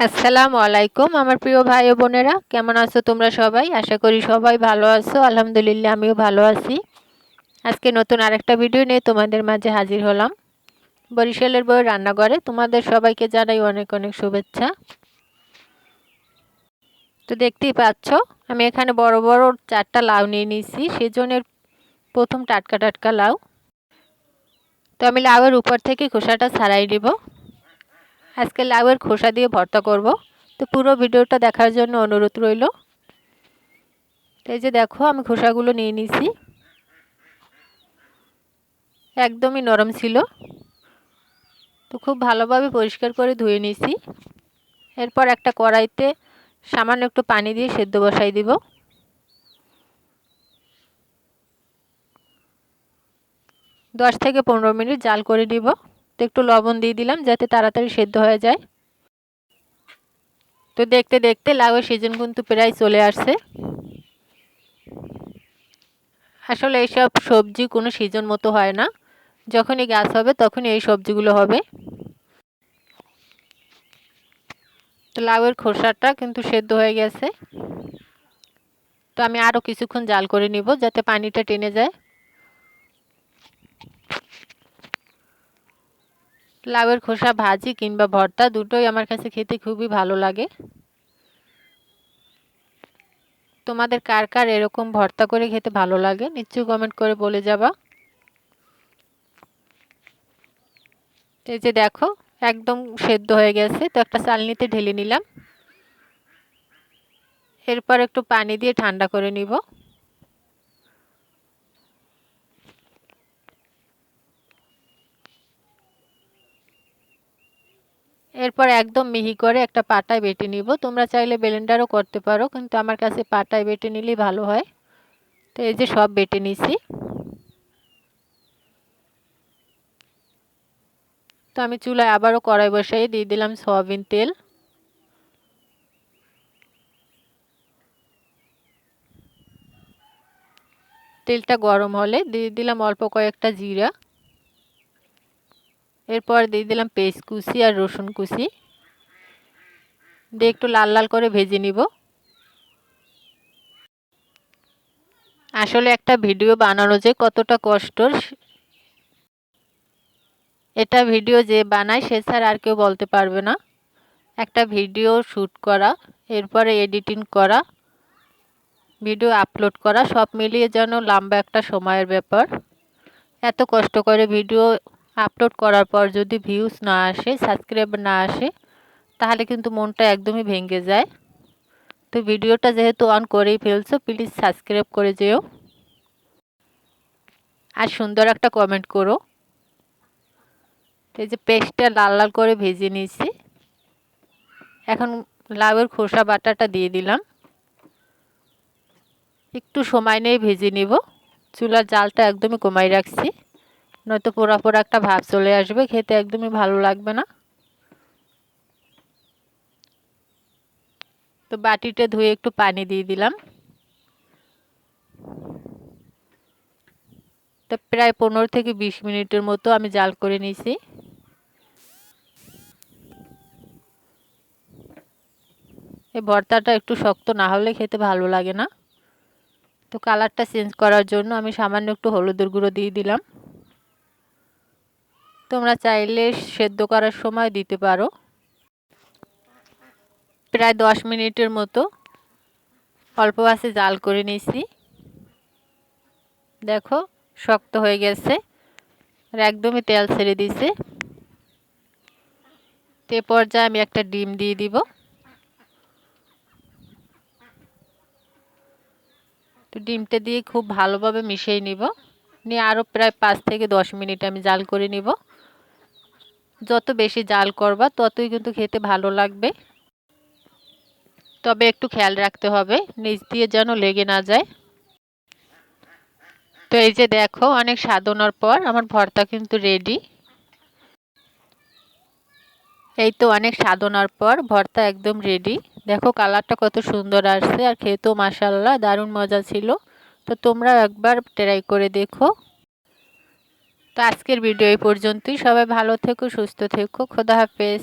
আসসালামু আলাইকুম আমার প্রিয় ভাই ও বোনেরা। কেমন আছো তোমরা সবাই? আশা করি সবাই ভালো আছো। আলহামদুলিল্লাহ, আমিও ভালো আছি। আজকে নতুন আরেকটা ভিডিও নিয়ে তোমাদের মাঝে হাজির হলাম। বরিশালের বই রান্নাঘরে তোমাদের সবাইকে জানাই অনেক অনেক শুভেচ্ছা। তো দেখতেই পাচ্ছ, আমি এখানে বড় বড় চারটা লাউ নিয়ে নিয়েছি। সেজনের প্রথম টাটকা টাটকা লাউ। তো আমি লাউয়ের উপর থেকে খোসাটা ছাড়াই দিব আজকে লাউয়ের খোসা দিয়ে ভর্তা করব। তো পুরো ভিডিওটা দেখার জন্য অনুরোধ রইল। এই যে দেখো, আমি খোসাগুলো নিয়ে নিছি। একদমই নরম ছিল। তো খুব ভালোভাবে পরিষ্কার করে ধুয়ে নিছি। এরপর একটা কড়াইতে সামান্য একটু পানি দিয়ে সেদ্ধ বসাই দিব। দশ থেকে পনেরো মিনিট জাল করে দিব তো একটু লবণ দিয়ে দিলাম যাতে তাড়াতাড়ি সেদ্ধ হয়ে যায়। তো দেখতে দেখতে লাউয়ের সিজন কিন্তু প্রায় চলে আসছে। আসলে এইসব সবজি কোনো সিজন মতো হয় না। যখনই গাছ হবে তখনই এই সবজিগুলো হবে। তো লাউয়ের খোসাটা কিন্তু সেদ্ধ হয়ে গেছে। তো আমি আরও কিছুক্ষণ জাল করে নিব যাতে পানিটা টেনে যায়। লাউয়ের খোসা, ভাজি কিংবা ভর্তা দুটোই আমার কাছে খেতে খুবই ভালো লাগে। তোমাদের কার কার এরকম ভর্তা করে খেতে ভালো লাগে? নিশ্চয়ই কমেন্ট করে বলে যাবা। এই যে দেখো, একদম সেদ্ধ হয়ে গেছে, তো একটা চালনিতে ঢেলে নিলাম। এরপর একটু পানি দিয়ে ঠান্ডা করে নিব। এরপর একদম মিহি করে একটা পাটায় বেটে নিব। তোমরা চাইলে ব্লেন্ডারও করতে পারো, কিন্তু আমার কাছে পাটায় বেটে নিলেই ভালো হয়। তো এই যে সব বেটে নিছি। তো আমি চুলায় আবারও কড়াই বসাই, দিয়ে দিলাম সয়াবিন তেল। তেলটা গরম হলে দিয়ে দিলাম অল্প কয়েকটা জিরা। এরপর দিয়ে দিলাম পেস্ট কুচি আর রসুন কুচি। দিয়ে একটু লাল লাল করে ভেজে নিব। আসলে একটা ভিডিও বানানো যে কতটা কষ্টর এটা ভিডিও যে বানায় সে ছাড়া আর কেউ বলতে পারবে না। একটা ভিডিও শ্যুট করা, এরপরে এডিটিং করা, ভিডিও আপলোড করা, সব মিলিয়ে যেন লম্বা একটা সময়ের ব্যাপার। এত কষ্ট করে ভিডিও আপলোড করার পর যদি ভিউজ না আসে সাবস্ক্রাইব না আসে, তাহলে কিন্তু মনটা একদমই ভেঙে যায়। তো ভিডিওটা যেহেতু অন করেই ফেলছো প্লিজ সাবস্ক্রাইব করে যেও। আর সুন্দর একটা কমেন্ট করো। এই যে পেস্টটা লাল লাল করে ভেজে নিয়েছি। এখন লাউয়ের খোসা বাটাটা দিয়ে দিলাম। একটু সময় নিয়ে ভেজে নিব। চুলার জালটা একদমই কমাই রাখছি। নয়তো পোড়া পোড়া একটা ভাব চলে আসবে, খেতে একদমই ভালো লাগবে না। তো বাটিটা ধুয়ে একটু পানি দিয়ে দিলাম। তো প্রায় পনেরো থেকে বিশ মিনিটের মতো আমি জাল করে নিয়েছি। এই ভর্তাটা একটু শক্ত না হলে খেতে ভালো লাগে না। তো কালারটা চেঞ্জ করার জন্য আমি সামান্য একটু হলুদের গুঁড়ো দিয়ে দিলাম। তোমরা চাইলে সেদ্ধ করার সময় দিতে পারো। প্রায় দশ মিনিটের মতো। অল্প আছে, জাল করে নিয়েছি। দেখো, শক্ত হয়ে গেছে আর একদমই তেল ছেড়ে দিছে তে পর্যায়ে আমি একটা ডিম দিয়ে দিব। তো ডিমটা দিয়ে খুব ভালোভাবে মিশিয়ে নিব। নিয়ে আরও প্রায় পাঁচ থেকে দশ মিনিট আমি জাল করে নিব। যত বেশি জাল করবা, ততই কিন্তু খেতে ভালো লাগবে। তবে একটু খেয়াল রাখতে হবে, নিচ দিয়ে যেন লেগে না যায়। তো এই যে দেখো, অনেক সাধনার পর আমার ভর্তা কিন্তু রেডি এই তো অনেক সাধনার পর ভর্তা একদম রেডি দেখো কালারটা কত সুন্দর আসছে, আর খেতেও মাসাল্লাহ দারুণ মজা ছিল। তো তোমরা একবার ট্রাই করে দেখো। তো আজকের ভিডিও এই পর্যন্তই। সবাই ভালো থেকো সুস্থ থেকো। খোদা হাফেজ।